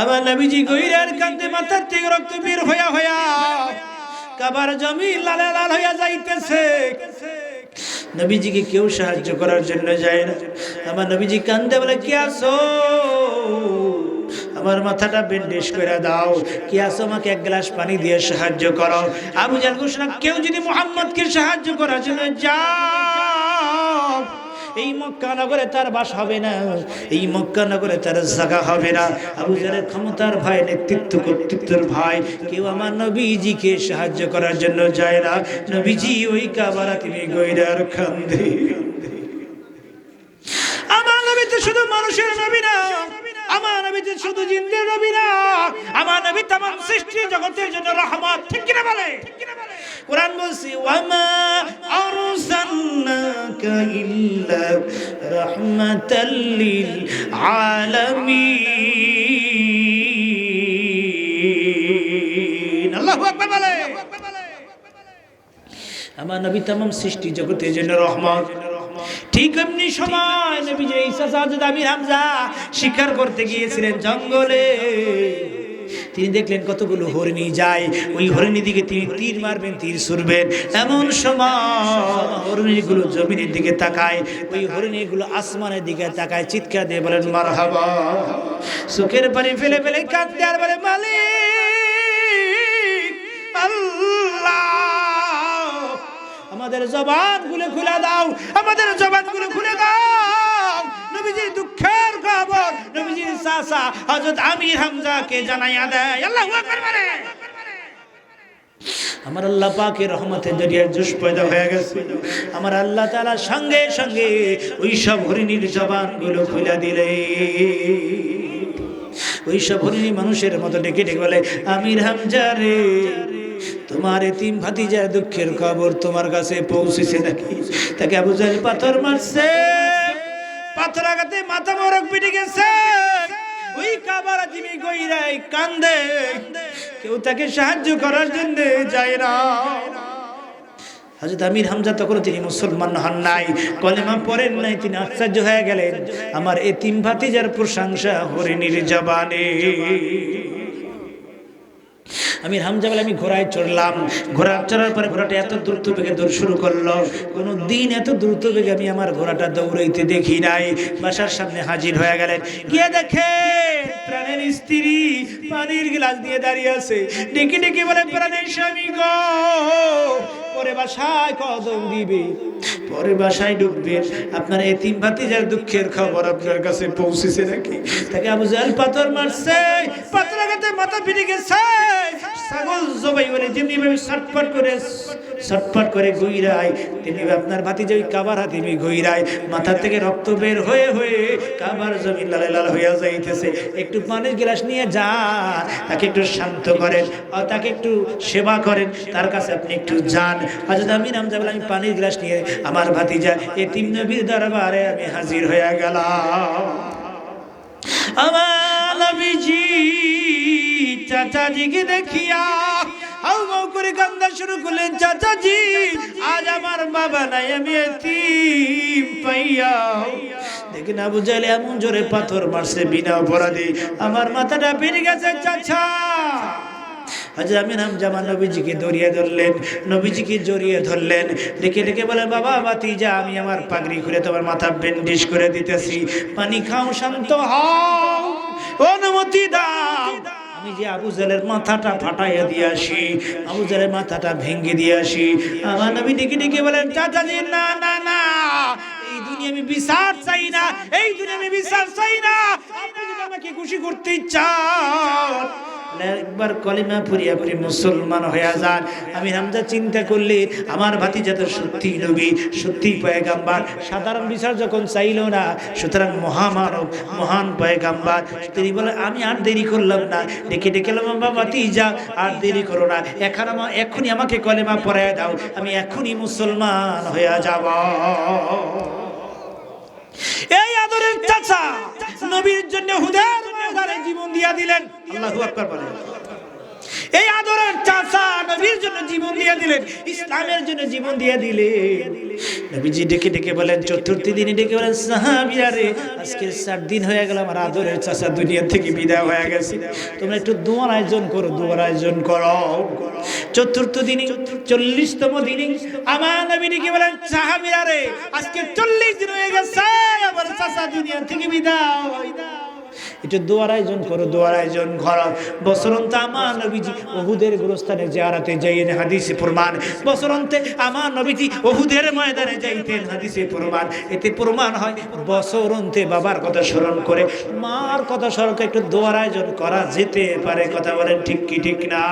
আমার নবীজি গইরার কান্দে মাথার থেকে রক্ত বের হইয়া হইয়া কাবার জমি লালে লাল হইয়া যাইতেছে। নবীজিকে কেউ সাহায্য করার জন্য যায় না। আমার নবীজি কান্দে বলে, কি আসো আমার মাথাটা বেন্ডেজ করে দাও। কি আসো আমাকে এক গ্লাস পানি দিয়ে সাহায্য করো। আবু জাল ঘোষণা, কেউ যদি মোহাম্মদকে সাহায্য করার জন্য যাও এই মক্কা নগরে তার বাস হবে না এই মক্কা নগরে তার জায়গা হবে না। আবু জালের ক্ষমতার ভাই নেতৃত্ব কর্তৃত্বের ভাই কেউ আমার নবীজিকে সাহায্য করার জন্য যায় না। নবীজি ওই কাবারা তিনি গৈরার খান্দে আমার নবী তো শুধু মানুষের নবী না আমার নবী তো শুধু জিন্দের নবী না আমার নবী তামাম সৃষ্টি জগতের জন্য রহমত ঠিক কিনা বলে? কোরআন বলছি ওয়ামা আরসালনাকা রাহমাতাল লিল আলামিন। আল্লাহু আকবার বলে। আমার নবী তামাম সৃষ্টি জগতের জন্য রহমত। ঠিক এমনি সময় নবী যে আমির হামজা শিকার করতে গিয়েছিলেন জঙ্গলে। তিনি দেখলেন কতগুলো হরিণী যায়। ওই হরিণী দিকে তিনি তীর মারবেন, তীর ছুড়বেন। এমন সময় হরিণীগুলো জমিনের দিকে তাকায়। ওই হরিণীগুলো আসমানের দিকে তাকায়, চিৎকার দিয়ে বলেন মার হাবা চোখের পানি ফেলে ফেলে কাঁদতে আর বলে আল্লাহ, আমাদের জবানগুলো খুলে দাও, আমাদের জবানগুলো খুলে দাও। নবীজির দুঃখের খবর। নবীজির চাচা হযরত আমির হামজাকে জানাইয়া দেয়। আল্লাহু আকবার বলে। আমার আল্লাহ পাকের রহমতের জরিয়ায় জোশ পয়দা হয়ে গেছে। আমার আল্লাহ তাআলা সঙ্গে সঙ্গে ওই সব হরিণীর জবানগুলো খুলে দিলে। ওই সব হরিণী মানুষের মতো ডেকে ডেকে বলে, আমির হামজা রে, তোমার এতিম ভাতিজা দুঃখের খবর তোমার কাছে পৌঁছেছে নাকি? তাকে আবু জাহেল পাথর মারছে। পাথর আঘাতে মাথা মরক পিটে গেছে। ওই কাবার জিমি গইরাই কান্দে। কেউ তাকে সাহায্য করার জন্য যায় না। হাজরত আমির হামজা তখন তিনি মুসলমান হন নাই। কলেমা পড়েন নাই, তিনি আশ্চর্য হয়ে গেলেন। আমার এতিম ভাতিজার প্রশংসা হরিণীর জবানে। আমি হামজা বলে আমি ঘোড়ায় চড়লাম। ঘোড়া চড়ার পরে ঘোড়াটা এত দ্রুত বেগে দৌড় শুরু করল। কোনো দিন এত দ্রুত বেগে আমি আমার ঘোড়াটা দৌড়াইতে দেখি নাই। বাসার সামনে হাজির হয়ে গেলেন। গিয়ে দেখে প্রাণের স্ত্রী পানির গ্লাস দিয়ে দাঁড়িয়ে আছে। ডেকে ডেকে বলে, প্রাণের স্বামী গো, পরে বাসায় কদম দিবে। পরে বাসায় ঢুকবেন, আপনার এই তিন ভাতি ভাতিজার দুঃখের খবর আপনার কাছে পৌঁছেছে নাকি? তাকে আবু জাহেল পাথর মারছে পাথর মাথা ফিরে গেছে। ছাগল জবাই বলে যেমনি ভাবে ছটপট করে ছটপট করে গইরায় তিনি আপনার ভাতিজা ওই কাবার হাতিমি গইরায় মাথা থেকে রক্ত বের হয়ে হয়ে কাবার জমিন লালে লাল হইয়া যাইতেছে। একটু পানির গ্লাস নিয়ে যান, তাকে একটু শান্ত করেন, আর তাকে একটু সেবা করেন, তার কাছে আপনি একটু যান। হাজরত আমি নাম যাবেন আমি পানির গ্লাস নিয়ে, আমার ভাতিজা এতিম নবীর দরবারে আমি হাজির হয়ে গেলাম। আমার চাচাজিকে দেখিয়া হাউ মাউ করে কান্দা শুরু করলেন, চাচাজি, আজ আমার বাবা নাই, আমি পাইয়া দেখি না এমন জোরে পাথর মারছে বিনা আমার মাথাটা পেরে গেছে, চাচা। জামা নবীজিকে দরিয়ে ধরলেন, নবীজিকে জড়িয়ে ধরলেন। ডেকে ডেকে বলে, বাবা বাতি যা আমি আমার পাগড়ি খুলে তোমার মাথা বেন্ডিশ করে দিতেছি। পানি খাও, শান্ত হও। অনুমতি দাও। আমি যে আবু জালের মাথাটা ফাটাইয়া দিয়ে আসি, আবু জালের মাথাটা ভেঙে দিয়ে আসি, আমার নবী ডেকে ডেকে বলেন চাচাজি না না না, এই দুনিয়া আমি বিশ্বাস চাই না, এই দুনিয়া আমি বিশ্বাস চাই না। আপনি যদি আমাকে খুশি করতে চান একবার কলিমা ফুরিয়া ফুরি মুসলমান হয়ে যান। আমি হামজা চিন্তা করলে আমার ভাতিজা তো সত্যি নবী, সত্যি পয়গাম্বার। সাধারণ বিচার যখন চাইল না, সুতরাং মহামানব, মহান পয়গাম্বার। তিনি বলে, আমি আর দেরি করলাম না। ডেকে ডেকে বাবা ভাতিজা, আর দেরি করো না। এখন আমার এখনই আমাকে কলেমা পড়ায় দাও। আমি এখনই মুসলমান হয়ে যাব। এই আদরের চাচা, নবীর জন্য হুদের ময়দানে জীবন দিয়া দিলেন। আল্লাহু আকবার এই আদরের চাচা নবীর জন্য জীবন দিয়ে দিলেন, ইসলামের জন্য জীবন দিয়ে দিলেন। নবীজি ডেকে ডেকে বলেন, চতুর্থ দিনে ডেকে বলেন সাহাবিরা রে, আজকে চার দিন হয়ে গেল, আমার আদরের চাচা দুনিয়া থেকে বিদায় হয়ে গেছে। তোমরা একটু দোয়ার আয়োজন করো, দোয়ার আয়োজন করো। চতুর্থ দিনে, চল্লিশতম দিনে, আমার নবী ডেকে বলেন সাহাবিরা রে, আজকে চল্লিশ দিন হয়ে গেছে, আমার চাচা দুনিয়া থেকে বিদায়। একটু দোয়ার আয়োজন করো, দোয়ার আয়োজন করো। বসরন্ত আমার নবীজি ওহুদের গুরুস্থানে জিয়ারাতে যাইয়েন হাদিসে প্রমাণ। বসরন্তে আমার নবীজি ওহুদের ময়দানে যাইতেন হাদিসে প্রমাণ। এতে প্রমাণ হয় বসরন্তে বাবার কথা স্মরণ করে মার কথা স্মরণ একটু দোয়ার আয়োজন করা যেতে পারে। কথা বলেন ঠিক কি, ঠিক না?